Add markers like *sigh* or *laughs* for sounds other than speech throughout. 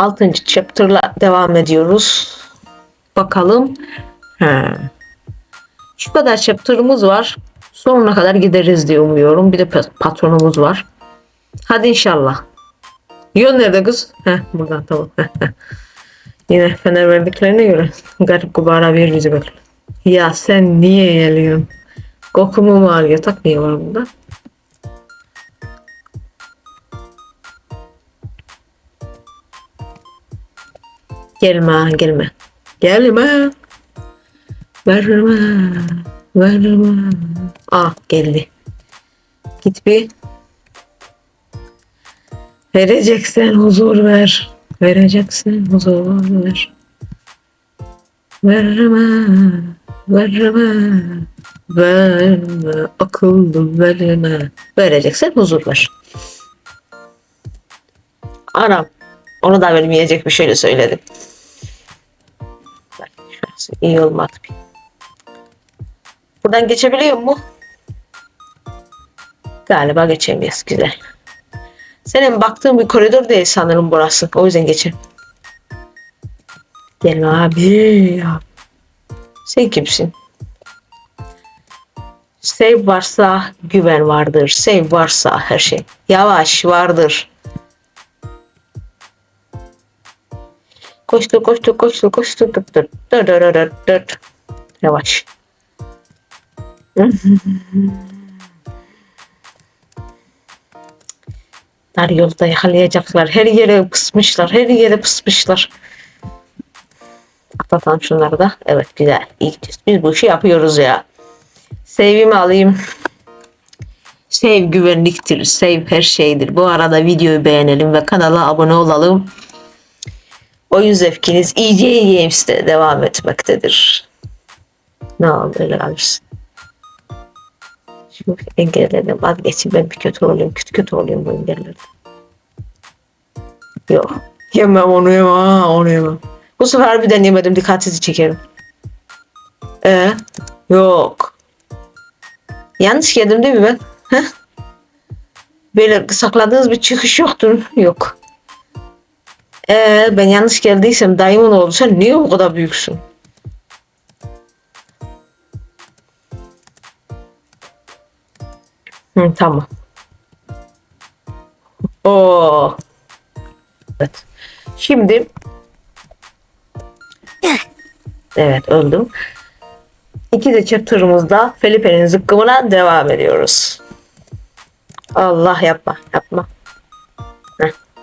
6. chapter'la devam ediyoruz. Bakalım. Ha. Şu kadar chapter'ımız var. Sonuna kadar gideriz diye umuyorum. Bir de pa- patronumuz var. Hadi inşallah. Yol nerede kız? Heh buradan tamam. Yine fener verdiklerine göre garip kubara bir yüzü var. Ya sen niye geliyorsun? Kokumu mu var? Yatak niye var burada? Gelme, gelme. Gelme. Verme. Verme. Ah geldi. Git bir. Vereceksen huzur ver. Vereceksen huzur ver. Verme. Verme. Verme. Akıllı verme. Vereceksen huzur ver. Anam. Onu da vermeyecek bir şeyle söyledim. Şurası iyi. Buradan geçebiliyor mu? Galiba geçemiyoruz. Güzel. Senin baktığın bir koridor değil sanırım burası. O yüzden geçelim. Gelme abi ya. Sen kimsin? Save varsa güven vardır. Save varsa her şey. Yavaş vardır. Koştu koştu koştu koştu. Dur dur dur dur dur dur. Yavaş. *laughs* Dar yolda yakalayacaklar. Her yere pısmışlar. Her yere pısmışlar. Atlatalım şunları da. Evet güzel. İyi. Biz bu işi yapıyoruz ya. Save'imi alayım. Save güvenliktir. Save her şeydir. Bu arada videoyu beğenelim ve kanala abone olalım. Oyun zevkiniz EJ Games'te devam etmektedir. Ne oldu kalmışsın. Şu engellerden vazgeçin ben bir kötü oluyorum. Kötü kötü oluyorum bu engellerden. Yok. Yemem onu yemem. Onu yemem. Bu sefer harbiden yemedim. Dikkatsiz çekerim. Ee, yok. Yanlış geldim değil mi ben? Heh? Böyle sakladığınız bir çıkış yoktur. Yok. Ee, ben yanlış geldiysem dayımın oğlu sen niye o kadar büyüksün? Hı, tamam. Oo. Evet. Şimdi Evet öldüm. İki de chapter'ımızda Felipe'nin zıkkımına devam ediyoruz. Allah yapma yapma.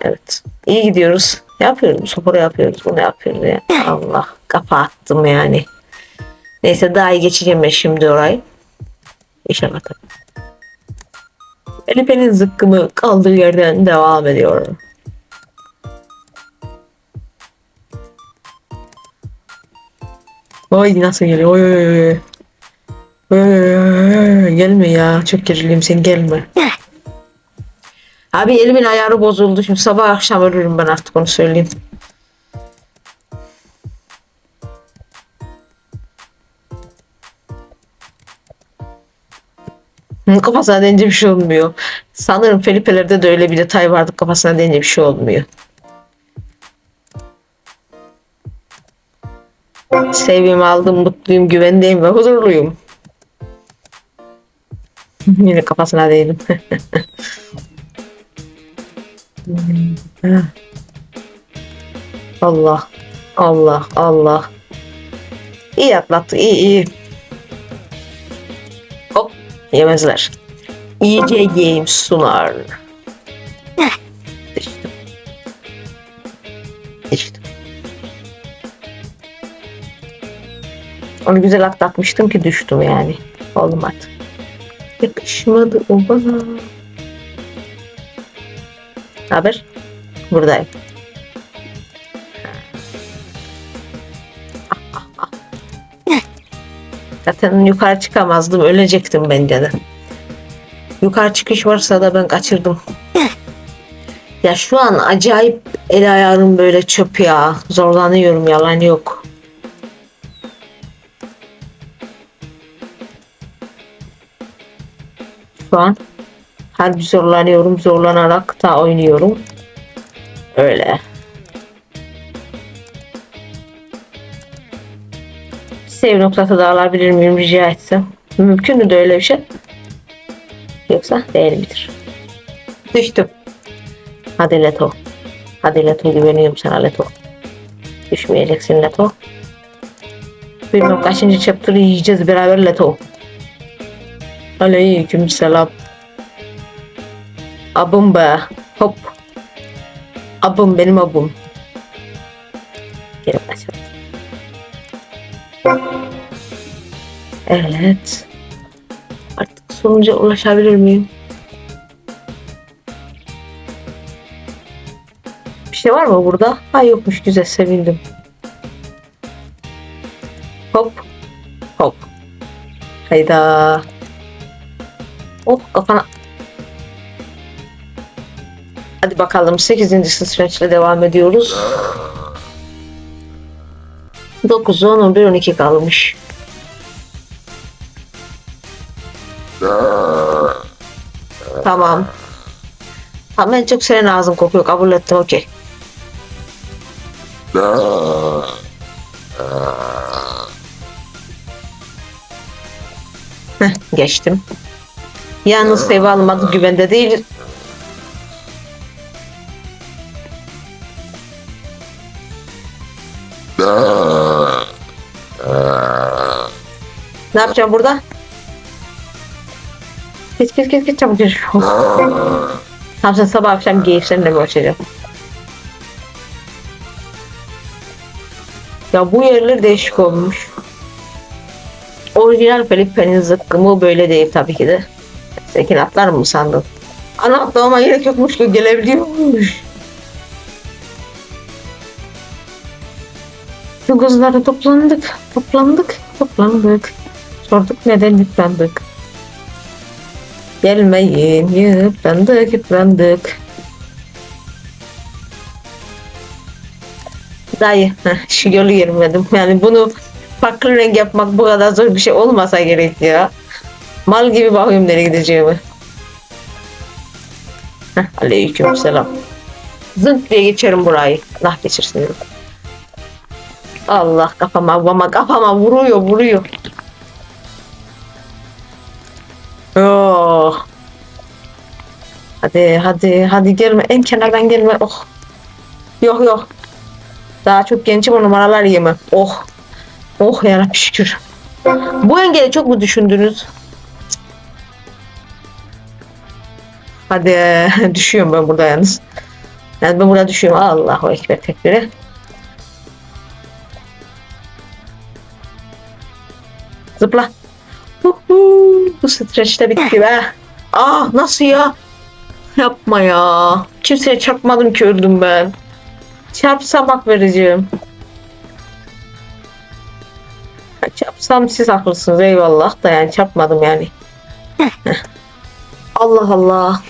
Evet. İyi gidiyoruz. Yapıyoruz. Sporu yapıyoruz. Bunu yapıyoruz ya. Allah kafa attım yani. Neyse daha iyi geçeceğim ben şimdi orayı. İnşallah tabii. Felipe'nin zıkkımı kaldığı yerden devam ediyor. Oy nasıl geliyor? Oy oy oy. Oy, oy, oy. Gelme ya. Çok gerileyim sen gelme. Abi elimin ayarı bozuldu. Şimdi sabah akşam ölürüm ben artık onu söyleyeyim. Kafasına deyince bir şey olmuyor. Sanırım Felipe'lerde de öyle bir detay vardı. Kafasına deyince bir şey olmuyor. Sevgimi aldım, mutluyum, güvendeyim ve huzurluyum. *laughs* Yine kafasına değdim. *laughs* Allah, Allah, Allah. İyi atlattı, iyi iyi. Hop, yemezler. EJ Games sunar. Düştüm. Düştüm. Onu güzel atlatmıştım ki düştüm yani. Olmadı. Yakışmadı o bana. Haber? Buradayım. *laughs* Zaten yukarı çıkamazdım. Ölecektim bence de. Yukarı çıkış varsa da ben kaçırdım. *laughs* Ya şu an acayip el ayarım böyle çöp ya. Zorlanıyorum yalan yok. Şu an Harbi zorlanıyorum. Zorlanarak da oynuyorum. Öyle. Save noktası da alabilir miyim rica etsem? Mümkün mü de öyle bir şey? Yoksa değil midir? Düştüm. Hadi Leto. Hadi Leto güveniyorum sana Leto. Düşmeyeceksin Leto. Bilmem kaçıncı chapter'ı yiyeceğiz beraber Leto. Aleyküm selam. Abım be. Hop. Abım benim abım. Geri kaçalım. Evet. Artık sonuca ulaşabilir miyim? Bir şey var mı burada? Ha yokmuş güzel sevindim. Hop. Hop. Hayda. Oh kafana. Hadi bakalım 8. süreçle devam ediyoruz. 9, 10, 11, 12 kalmış. Tamam. Tamam en çok senin ağzın kokuyor kabul ettim okey. Heh, geçtim. Yalnız save almadı güvende değil. Ne yapacağım burada? Geç geç geç geç çabuk. Tamam sen sabah akşam geyiklerle mi uğraşacağım? Ya bu yerler değişik olmuş. Orijinal Felipe'nin zıkkımı böyle değil tabii ki de. Sekin atlar mı sandın? Ana atlamama gerek yokmuş ki gelebiliyormuş. Şu kızlara toplandık, toplandık, toplandık. Sorduk neden yıprandık. Gelmeyin, yıprandık, yıprandık. Dayı, şu yolu girmedim. Yani bunu farklı renk yapmak bu kadar zor bir şey olmasa gerek ya. Mal gibi bakıyorum nereye gideceğimi. Heh, aleyküm selam. Zınk diye geçerim burayı. Allah geçirsin. Allah kafama kafama kafama vuruyor vuruyor. Oh. Hadi hadi hadi gelme en kenardan gelme. Oh. Yok yok. Daha çok gençim o numaralar yeme. Oh. Oh yarabbim şükür. Bu engeli çok mu düşündünüz? Hadi *laughs* düşüyorum ben burada yalnız. Yani ben burada düşüyorum. Allahu Ekber tekbiri. Zıpla. Bu streçte bitti be. Ah nasıl ya? Yapma ya. Kimseye çarpmadım ki öldüm ben. Çarpsam hak vereceğim. Çarpsam siz haklısınız eyvallah da yani çarpmadım yani. Allah Allah.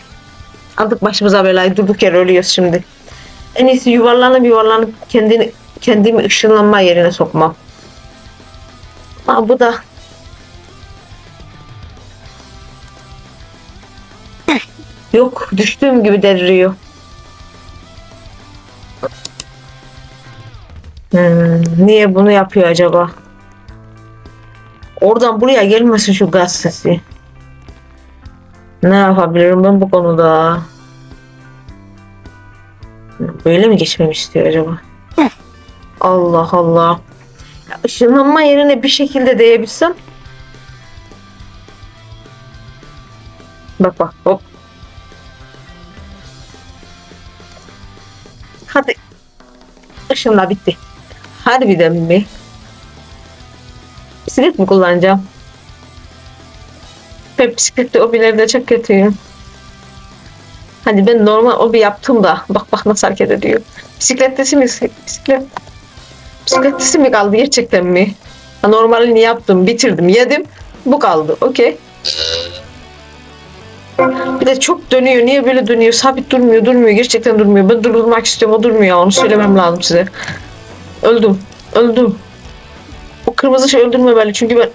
Artık başımıza belayı durduk yere ölüyoruz şimdi. En iyisi yuvarlanıp yuvarlanıp kendini kendimi ışınlanma yerine sokmam. Aa, bu da Yok düştüğüm gibi deliriyor. Hmm, niye bunu yapıyor acaba? Oradan buraya gelmesin şu gaz sesi. Ne yapabilirim ben bu konuda? Böyle mi geçmemi istiyor acaba? Allah Allah. Ya, ışınlanma yerine bir şekilde değebilsem. Bak bak hop. Hadi. Işınla bitti. Harbiden mi? Bisiklet mi kullanacağım? Ben bisiklette obilerde çok kötüyüm. Hadi ben normal obi yaptım da bak bak nasıl hareket ediyor. Bisikletlisi mi? Bisiklet. Bisikletlisi mi kaldı gerçekten mi? Normalini yaptım, bitirdim, yedim. Bu kaldı. Okey. Bir de çok dönüyor. Niye böyle dönüyor? Sabit durmuyor, durmuyor. Gerçekten durmuyor. Ben durdurmak istiyorum. O durmuyor. Onu söylemem lazım size. Öldüm. Öldüm. O kırmızı şey öldürmemeli çünkü ben...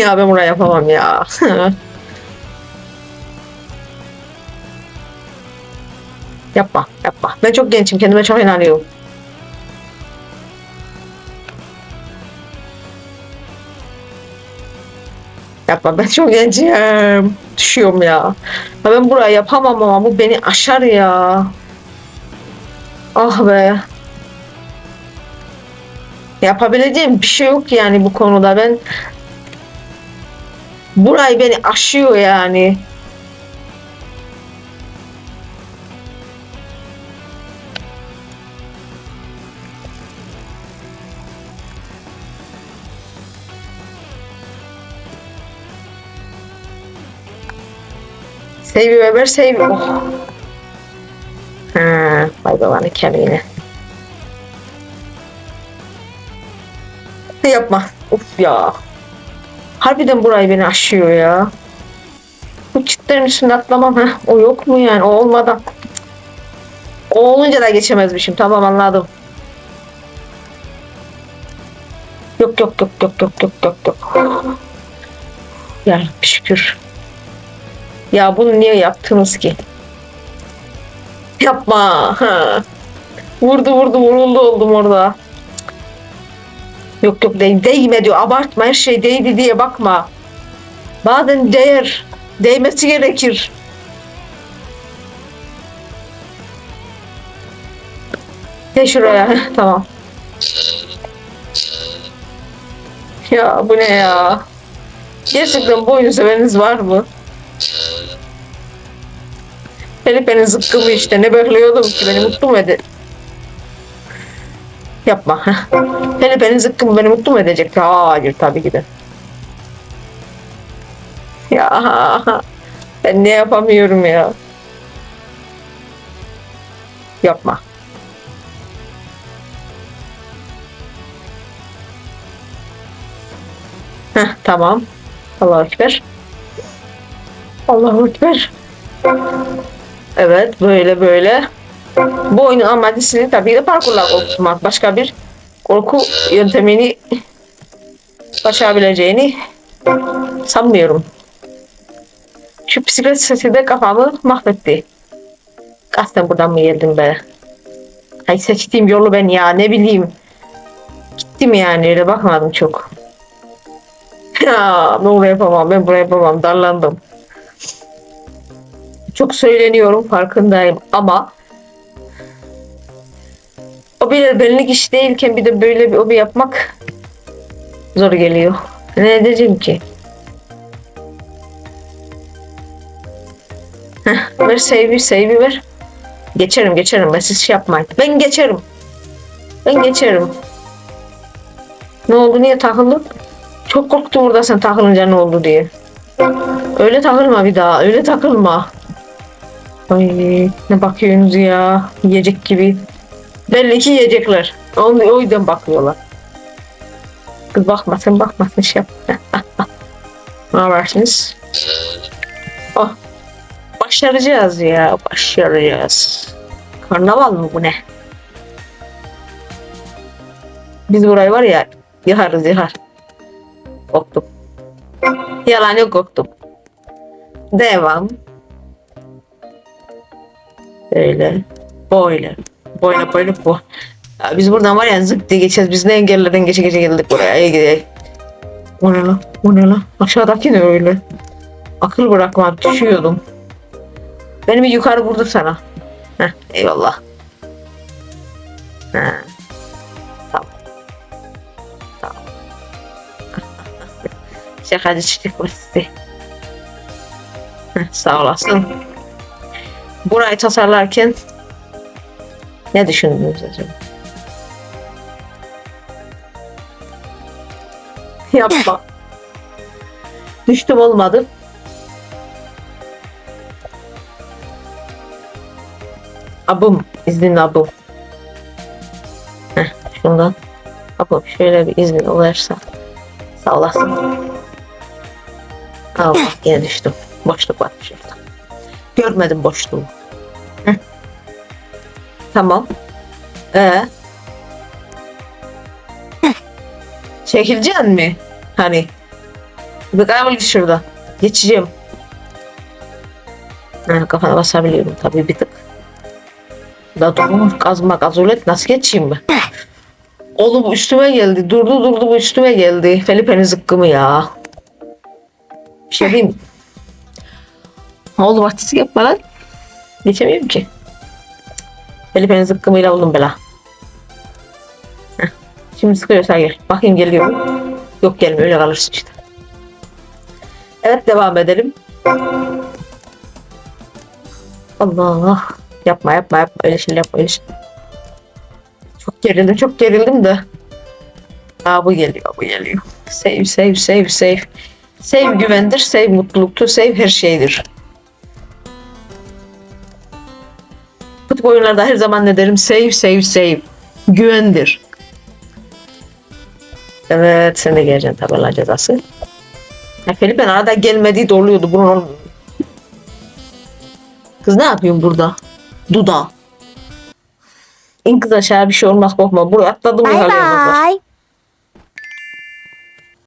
Ya ben buraya yapamam ya. *laughs* yapma, yapma. Ben çok gençim. Kendime çok inanıyorum. Yapma ben çok gencim. Düşüyorum ya. Ha ben burayı yapamam ama bu beni aşar ya. Ah be. Yapabileceğim bir şey yok yani bu konuda. Ben burayı beni aşıyor yani. Save Weber save. Oh. Ha, vay babanın kemiğine. Ne yapma. Uf ya. Harbiden burayı beni aşıyor ya. Bu çitlerin üstünde atlamam ha. O yok mu yani? O olmadan. O olunca da geçemezmişim. Tamam anladım. Yok yok yok yok yok yok yok yok. Ya şükür. Ya bunu niye yaptınız ki? Yapma. Vurdu vurdu vuruldu oldum orada. Yok yok değ değme diyor. Abartma her şey değdi diye bakma. Bazen değer. Değmesi gerekir. De şuraya. Tamam. Ya bu ne ya? Gerçekten bu oyunu seveniniz var mı? Felipe'nin zıkkımı işte. Ne bekliyordum ki beni mutlu mu ede... Yapma. heh. Felipe'nin zıkkımı beni mutlu mu edecek? Hayır tabii ki de. Ya ben ne yapamıyorum ya. Yapma. Heh, tamam. Allahu Ekber. Allahu Ekber. Evet böyle böyle. Bu oyunun amaçlısını tabii de parkurla korkutmak. Başka bir korku yöntemini başarabileceğini sanmıyorum. Şu bisiklet sesi de kafamı mahvetti. Kasten buradan mı geldim be? Hay seçtiğim yolu ben ya ne bileyim. Gittim yani öyle bakmadım çok. *laughs* Ya ne olur yapamam ben buraya yapamam darlandım. Çok söyleniyorum farkındayım ama o bir benlik iş değilken bir de böyle bir obi yapmak zor geliyor. Ne edeceğim ki? Heh, ver save'i save'i ver. Geçerim geçerim ben siz şey yapmayın. Ben geçerim. Ben geçerim. Ne oldu niye takıldın? Çok korktum burada sen takılınca ne oldu diye. Öyle takılma bir daha. Öyle takılma. Ay ne bakıyorsunuz ya. Yiyecek gibi. Belli ki yiyecekler. Onu, o yüzden bakıyorlar. Kız bakma sen bakma sen şey yap. *laughs* ne yaparsınız? Oh. Başaracağız ya. Başaracağız. Karnaval mı bu ne? Biz burayı var ya yıkarız yıkar. Korktum. Yalan yok korktum. Devam. Böyle. Böyle. Böyle böyle bu. Biz buradan var ya zık diye geçeceğiz. Biz ne engellerden geçe geçe geldik buraya. İyi gidelim. O ne lan? O ne lan? Aşağıdaki ne öyle? Akıl bırakma. Düşüyordum. Beni bir yukarı vurdu sana. Heh, eyvallah. Ha. Tamam. *laughs* Basit. Heh, Sağ olasın. Burayı tasarlarken ne düşündünüz acaba? *laughs* Yapma. Düştüm olmadı. Abım, iznin abım. Heh, şundan. Abım şöyle bir iznin olursa. Sağ olasın. Allah yine düştüm. Boşluk varmış orada. Görmedim boşluğu. Tamam. Ee? Çekileceksin mi? Hani? Bir kaybol şurada. Geçeceğim. Ha, kafana basabiliyorum tabii bir tık. Da dur kazma gazolet nasıl geçeyim ben? Oğlum üstüme geldi. Durdu durdu bu üstüme geldi. Felipe'nin zıkkımı ya. Bir şey diyeyim mi? Oğlum artistik yapma lan. Geçemiyorum ki. Felipe'nin zıkkımıyla oldum bela. Heh. Şimdi sıkıyorsa gel. Bakayım geliyor mu? Yok gelmiyor öyle kalırsın işte. Evet devam edelim. Allah. Yapma yapma yapma öyle şey yapma öyle şey. Çok gerildim çok gerildim de. Aa bu geliyor bu geliyor. Save save save save. Save güvendir, save mutluluktur, save her şeydir. Tip oyunlarda her zaman ne derim? Save save save. Güvendir. Evet sen de geleceksin tabela cezası. Ya Felipe arada gelmediği de oluyordu. Bunun. Kız ne yapıyorsun burada? Duda. İn kız aşağı bir şey olmaz korkma. Buraya atladım Bye bye.